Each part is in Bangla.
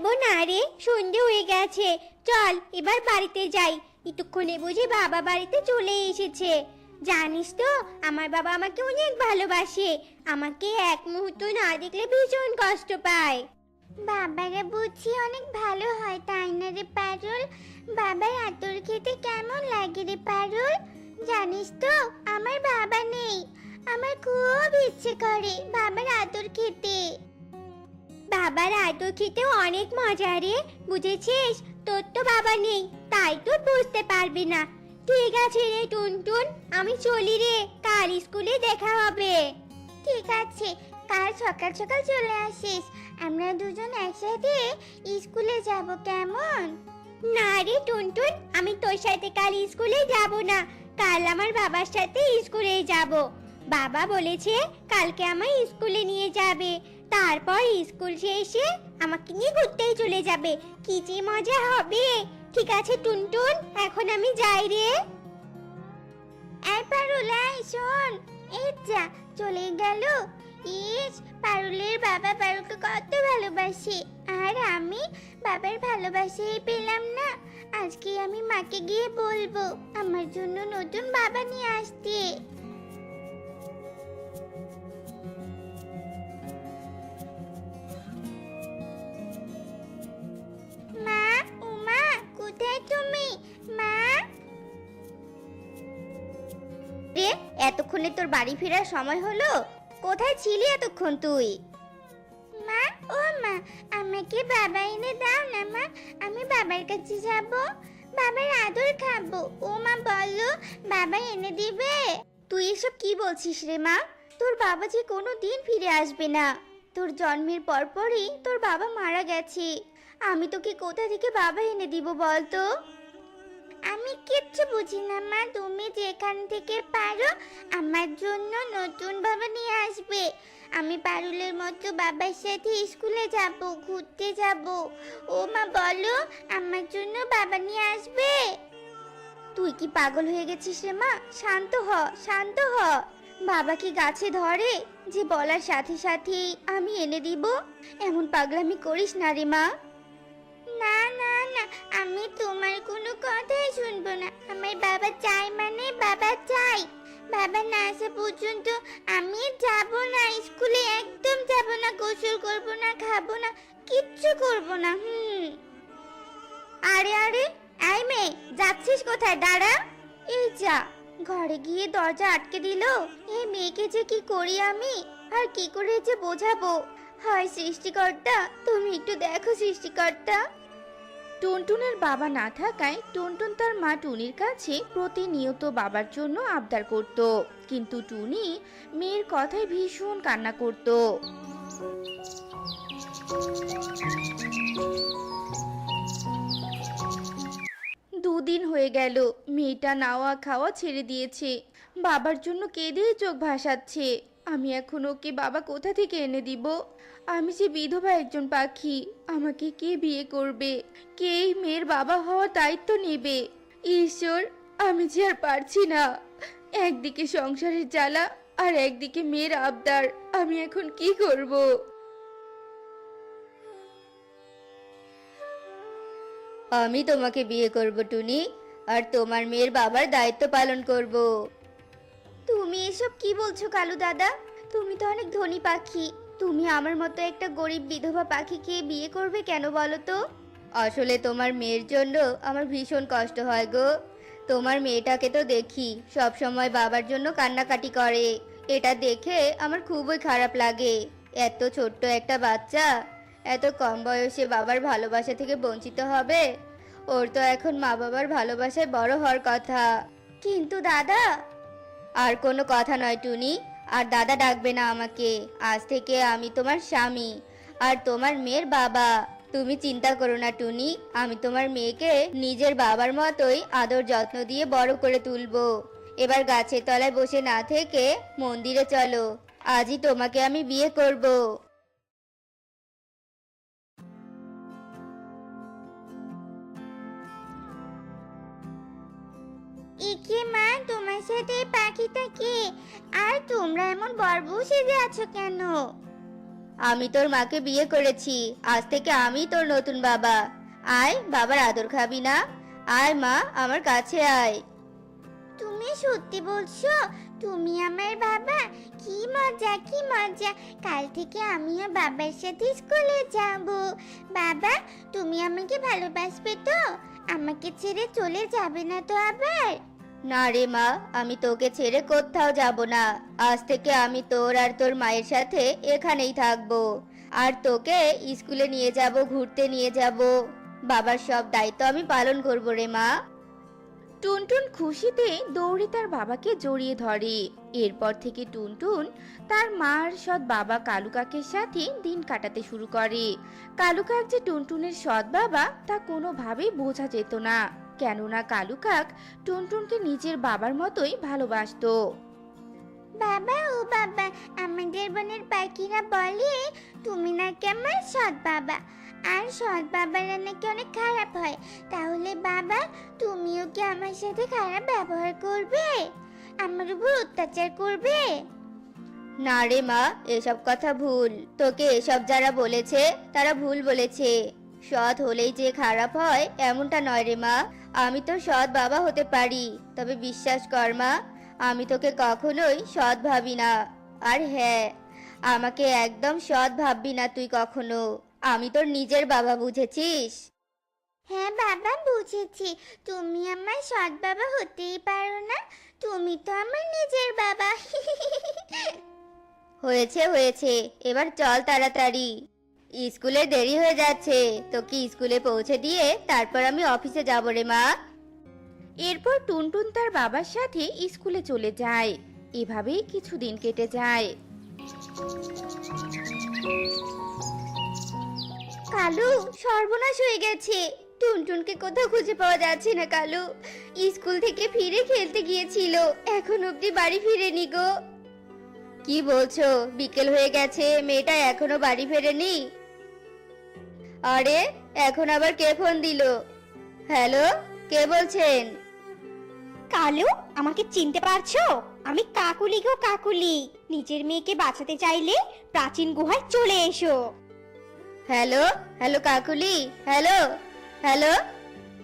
খেলব না রে, সন্ধে হয়ে গেছে। চল, এবার বাড়িতে যাই। এতক্ষণে বুঝি বাবা বাড়িতে চলে এসেছে। জানিস তো, আমার বাবা আমাকে অনেক ভালোবাসে। আমাকে এক মুহূর্ত না দেখলে ভীষণ কষ্ট পায়। বাবারা বুঝি অনেক ভালো হয়, তাই না রে পারুল? বাবার আতর খেতে কেমন লাগে রে পারুল? জানিস তো, আমার বাবা নেই। আমার খুব ইচ্ছে করে বাবার আদর খেতে। বাবার আদর খেতে অনেক মজা রে, বুঝেছিস? তোর তো বাবা নেই, তাই তো বুঝতে পারবি না। ঠিক আছে রে টুনটুন, আমি চলি রে, কাল স্কুলে দেখা হবে। ঠিক আছে, কাল সকাল সকাল চলে আসিস, আমরা দুজন একসাথে স্কুলে যাব, কেমন? না রে টুনটুন, আমি তোর সাথে কাল স্কুলে যাব না, কাল আমার বাবার সাথে স্কুলে যাব। বাবা বলেছে, কালকে আমায় স্কুলে নিয়ে যাবে তারপর স্কুল শেষে আমাকে নিয়ে ঘুরতেই চলে যাবে। কি যে মজা হবে। ঠিক আছে, টুনটুন, এখন আমি যাই রে। এই পারুল, এই শোন। এই যা, চলে গেল। ইস, পারুলের বাবা পারুলকে কত ভালোবাসে। আর আমি বাবার ভালোবাসাই পেলাম না। আজকে আমি মাকে গিয়ে বলব, আমার জন্য নতুন বাবা নিয়ে আসতে। এতক্ষণে তোর বাড়ি ফেরার সময় হলো? কোথায় ছিলি এতক্ষণ তুই? মা ও মা আমাকে বাবা এনে দাও না মা আমি বাবার কাছে যাব। বাবার আদর খাব। ও মা বলো বাবা এনে দিবে। তুই এসব কি বলছিস রে মা? তোর বাবা যে কোনো দিন ফিরে আসবে না। তোর জন্মের পরপরই তোর বাবা মারা গেছে। আমি তোকে কোথা থেকে বাবা এনে দিব বলতো? আমি কিচ্ছু বুঝি না, মা। তুমি যেখান থেকে পারো, আমার জন্য নতুন বাবা নিয়ে আসবে। আমি পারুলের মতো বাবার সাথে স্কুলে যাব, ঘুরতে যাব। ও মা, বলো, আমার জন্য বাবা নিয়ে আসবে? তুই কি পাগল হয়ে গেছিস রে মা? শান্ত হ শান্ত হ। বাবা কি গাছে ধরে? যে বলার সাথে সাথে আমি এনে দিব? এমন পাগলামি করিস না রে মা। না না না, আমি তোমার কোনো চাই মানে বাবা চাই। বাবা না আসা পর্যন্ত আমি যাব না, স্কুলে একদম যাব না, গোসল করব না, খাব না, কিচ্ছু করব না, হুম। আরে আরে আই মেয়ে, যাচ্ছিস কোথায়? দাঁড়া। এই যা, ঘরে গিয়ে দরজা আটকে দিল। এই মেয়েকে যে কি করি আমি? আর কি করে যে বোঝাবো? হয় সৃষ্টিকর্তা, তুমি একটু দেখো সৃষ্টিকর্তা। টুনটুনের বাবা না থাকায় টুনটুন তার মা টুনির কাছে প্রতিনিয়ত বাবার জন্য আবদার করত। কিন্তু টুনি মেয়ের কথায় ভীষণ কান্না করত। দুদিন হয়ে গেল, মেয়েটা নাওয়া খাওয়া ছেড়ে দিয়েছে। বাবার জন্য কেঁদে চোখ ভাসাচ্ছে। আমি এখন ওকে বাবা কোথা থেকে এনে দিব? আমি যে বিধবা একজন পাখি আমাকে কে বিয়ে করবে? কে এই মেয়ের বাবা হওয়ার দায়িত্ব নেবে? ঈশ্বর আমি যে আর পারছি না। একদিকে সংসারের জ্বালা আর একদিকে মেয়ের আবদার আমি এখন কি করব? আমি তোমাকে বিয়ে করব টুনি আর তোমার মেয়ের বাবার দায়িত্ব পালন করব। তুমি এসব কি বলছো কালু দাদা? তুমি তো অনেক ধনী পাখি। তুমি আমার মতো একটা গরিব বিধবা পাখিকে বিয়ে করবে কেন বলো তো? আসলে তোমার মেয়ের জন্য আমার ভীষণ কষ্ট হয় গো। তোমার মেয়েটাকে তো দেখি, সব সময় বাবার জন্য কান্নাকাটি করে। এটা দেখে আমার খুবই খারাপ লাগে। এত ছোট্ট একটা বাচ্চা, এত কম বয়সে বাবার ভালোবাসা থেকে বঞ্চিত হবে? ওর তো এখন মা বাবার ভালোবাসায় বড় হওয়ার কথা। কিন্তু দাদা, আর কোনো কথা নয় টুনি। আর দাদা ডাকবে না আমাকে। আজ থেকে আমি তোমার স্বামী আর তোমার মেয়ের বাবা। তুমি চিন্তা করো না, টুনি। আমি তোমার মেয়েকে নিজের বাবার মতোই আদর যত্ন দিয়ে বড় করে তুলবো। এবার গাছের তলায় বসে না থেকে মন্দিরে চলো। আজই তোমাকে আমি বিয়ে করব। একে মা তোমার সাথে এই পাখিটা কে? আর তোমরা এমন বরবু সেজে আছো কেন? আমি তোর মাকে বিয়ে করেছি। আজ থেকে আমি তোর নতুন বাবা। আয় বাবার আদর খাবি না। আয় মা আমার কাছে আয়। তুমি সত্যি বলছো? তুমি আমার বাবা? কি মজা কি মজা। কাল থেকে আমিও বাবার সাথে স্কুলে যাব। বাবা তুমি আমাকে ভালোবাসবে তো? আমাকে ছেড়ে চলে যাবে না তো আবার? না রে মা, আমি তোকে ছেড়ে কোথাও যাব না। আজ থেকে আমি তোর আর তোর মায়ের সাথে এখানেই থাকব। আর তোকে স্কুলে নিয়ে যাব, ঘুরতে নিয়ে যাব। বাবার সব দায়িত্ব আমি পালন করব রে মা। টুনটুন খুশিতে দৌড়ে তার বাবাকে জড়িয়ে ধরে। এরপর থেকে টুনটুন তার মার সৎ বাবা কালু কাকের সাথে দিন কাটাতে শুরু করে। কালু কাক যে টুনটুনের সৎ বাবা, তা কোনোভাবেই বোঝা যেত না। কেননা কালু কাক টুনটুনকে নিজের বাবার মতোই ভালোবাসতো। বাবা ও বাবা আমাদের বনের পাখিরা বলে তুমি নাকি আমার সৎ বাবা। আর সৎ বাবারা নাকি অনেক খারাপ হয়। তাহলে বাবা তুমিও কি আমার সাথে খারাপ ব্যবহার করবে? আমার উপর অত্যাচার করবে? না রে মা এসব কথা ভুল। তোকে এসব যারা বলেছে তারা ভুল বলেছে। সৎ হলেই যে খারাপ হয় এমনটা নয় রে মা। আমি তো সৎ বাবা হতে পারি। তবে বিশ্বাস কর মা আমি তোকে কখনোই সৎ ভাবি না। আর হ্যাঁ আমাকে একদম সৎ ভাববি না তুই কখনো। আমি তোর নিজের বাবা বুঝেছিস? হ্যাঁ বাবা বুঝেছি। তুমি আমার সৎ বাবা হতেই পারো না। তুমি তো আমার নিজের বাবা। হয়েছে হয়েছে। এবার চল তাড়াতাড়ি। স্কুলে দেরি হয়ে যাচ্ছে। তোকে স্কুলে পৌঁছে দিয়ে তারপর আমি অফিসে যাব রে মা। এরপর টুনটুন তার বাবার সাথে স্কুলে চলে যায়। এভাবেই কিছুদিন কেটে যায়। কালু, সর্বনাশ হয়ে গেছে। টুনটুনকে কোথাও খুঁজে পাওয়া যাচ্ছে না কালু। স্কুল থেকে ফিরে খেলতে গিয়েছিল। এখন অবধি বাড়ি ফিরেনি গো। কি বলছো? বিকেল হয়ে গেছে। মেয়েটা এখনও বাড়ি ফেরেনি? আরে এখন আবার কে ফোন দিল? হ্যালো কে বলছেন? কালু আমাকে চিনতে পারছ? আমি কাকুলি গো কাকুলি। নিজের মেয়েকে বাঁচাতে চাইলে প্রাচীন গুহায় চলে এসো। Hello hello Kakuli hello hello.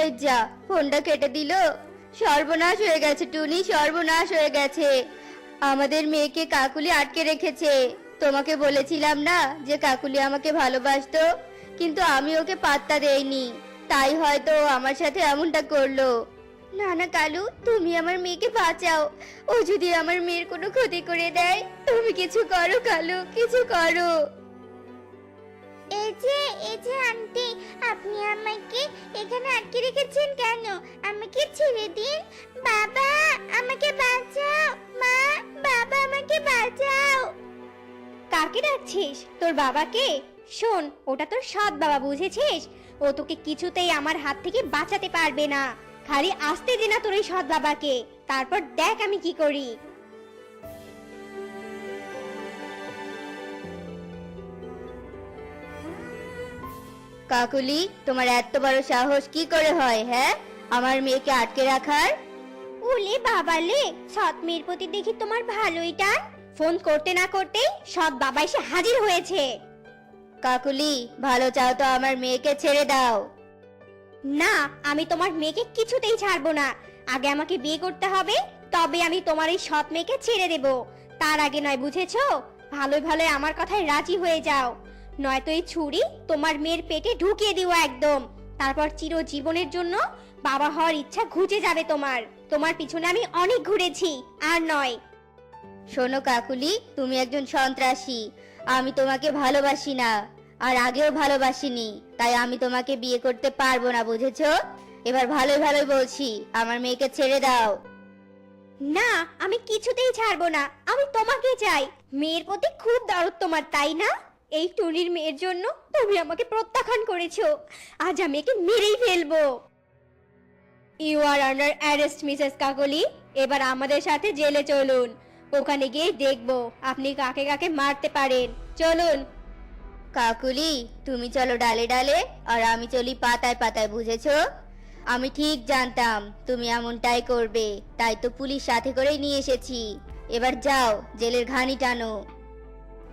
এই যা ফোনটা কেটে দিল। সর্বনাশ হয়ে গেছে টুনি সর্বনাশ হয়ে গেছে। আমাদের মেয়েকে কাকুলি আটকে রেখেছে। তোমাকে বলেছিলাম না যে কাকুলি আমাকে ভালোবাসতো? কিন্তু আমি ওকে পাত্তা দেইনি। তাই হয়তো ও আমার সাথে এমনটা করল। না না কালু তুমি আমার মেয়েকে বাঁচাও। ও যদি আমার মেয়ের কোনো ক্ষতি করে দেয় তুমি কিছু করো কালু কিছু করো। এই যে এই যে আন্টি আপনি আমাকে এখানে আটকে রেখেছেন কেন? আমাকে ছেড়ে দিন। বাবা আমাকে বাঁচাও। মা বাবা আমাকে বাঁচাও। কাকে ডাকছিস? তোর বাবাকে? শোন ওটা তোর সৎ বাবা বুঝেছিস? ও তোকে কিছুতেই আমার হাত থেকে বাঁচাতে পারবে না। খালি আসতে দে না তোর এই সৎ বাবাকে। তারপর দেখ আমি কি করি। কাকুলি তোমার এত বড় সাহস কি করে হয় হ্যাঁ? আমার মেয়েকে আটকে রাখার? ওলে বাবালে সৎ মেয়ের প্রতি দেখি তোমার ভালোই টান ফোন করতে না করতেই সৎ বাবা এসে হাজির হয়েছে। কাকুলি ভালো চাও তো আমার মেয়েকে ছেড়ে দাও। না আমি তোমার মেয়েকে কিছুতেই ছাড়বো না। আগে আমাকে বিয়ে করতে হবে তবে আমি তোমার এই সৎ মেয়েকে ছেড়ে দেব। তার আগে নয় বুঝেছ? ভালোই ভালোই আমার কথায় রাজি হয়ে যাও। নয়তো এই ছুরি তোমার মেয়ের পেটে ঢুকিয়ে দিও একদম। তারপর চিরজীবনের জন্য বাবা হওয়ার ইচ্ছা ঘুচে যাবে তোমার। তোমার পিছনে আমি অনেক ঘুরেছি আর নয়। শোনো কাকুলি তুমি একজন সন্ত্রাসী। আমি তোমাকে ভালোবাসি না, আর আগেও ভালোবাসিনি, তাই আমি তোমাকে বিয়ে করতে পারব না, বুঝেছ? এবার ভালোই ভালোই বলছি, আমার মেয়েকে ছেড়ে দাও। না, আমি কিছুতেই ছাড়বো না, আমি তোমাকে চাই। মেয়ের প্রতি খুব দরদ তোমার, তাই না? এই টুনির মেয়ের জন্য তুমি আমাকে প্রত্যাখ্যান করেছ, আজ আমি একে মেরেই ফেলব। You are under arrest Mrs Kakoli এবার আমাদের সাথে জেলে চলুন। ওখানে গিয়ে দেখব। আপনি কাকে কাকে মারতে পারেন। চলুন। কাকুলি তুমি চলো ডালে ডালে আর আমি চলি পাতায় পাতায় বুঝেছ? আমি ঠিক জানতাম তুমি এমনটাই করবে তাই তো পুলিশ সাথে করেই নিয়ে এসেছি। এবার যাও জেলের ঘানি টানো।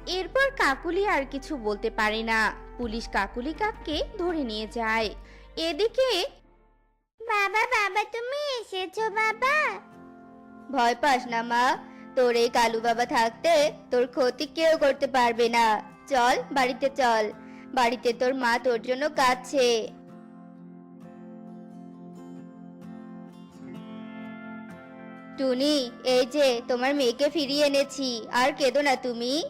এরপর কাকুলি আর কিছু বলতে পারে না। পুলিশ কাকুলি কাককে ধরে নিয়ে যায়। এদিকে বাবা বাবা তুমি এসেছ বাবা। ভয় পাস না মা। তোর এই কালু বাবা থাকতে তোর ক্ষতি কেউ করতে পারবে না। চল, বাড়িতে চল। বাড়িতে তোর মা তোর জন্য কাঁদছে। টুনি, এই যে তোমার মেয়েকে ফিরিয়ে এনেছি। আর কেঁদো না তুমি।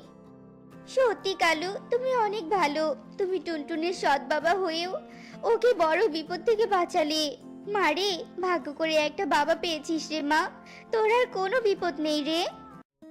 সত্যি কালু, তুমি অনেক ভালো। তুমি টুনটুনির সৎ বাবা হয়েও ওকে বড় বিপদ থেকে বাঁচালে। মারে ভাগ্য করে একটা বাবা পেয়েছিস রে মা। তোর আর কোনো বিপদ নেই রে।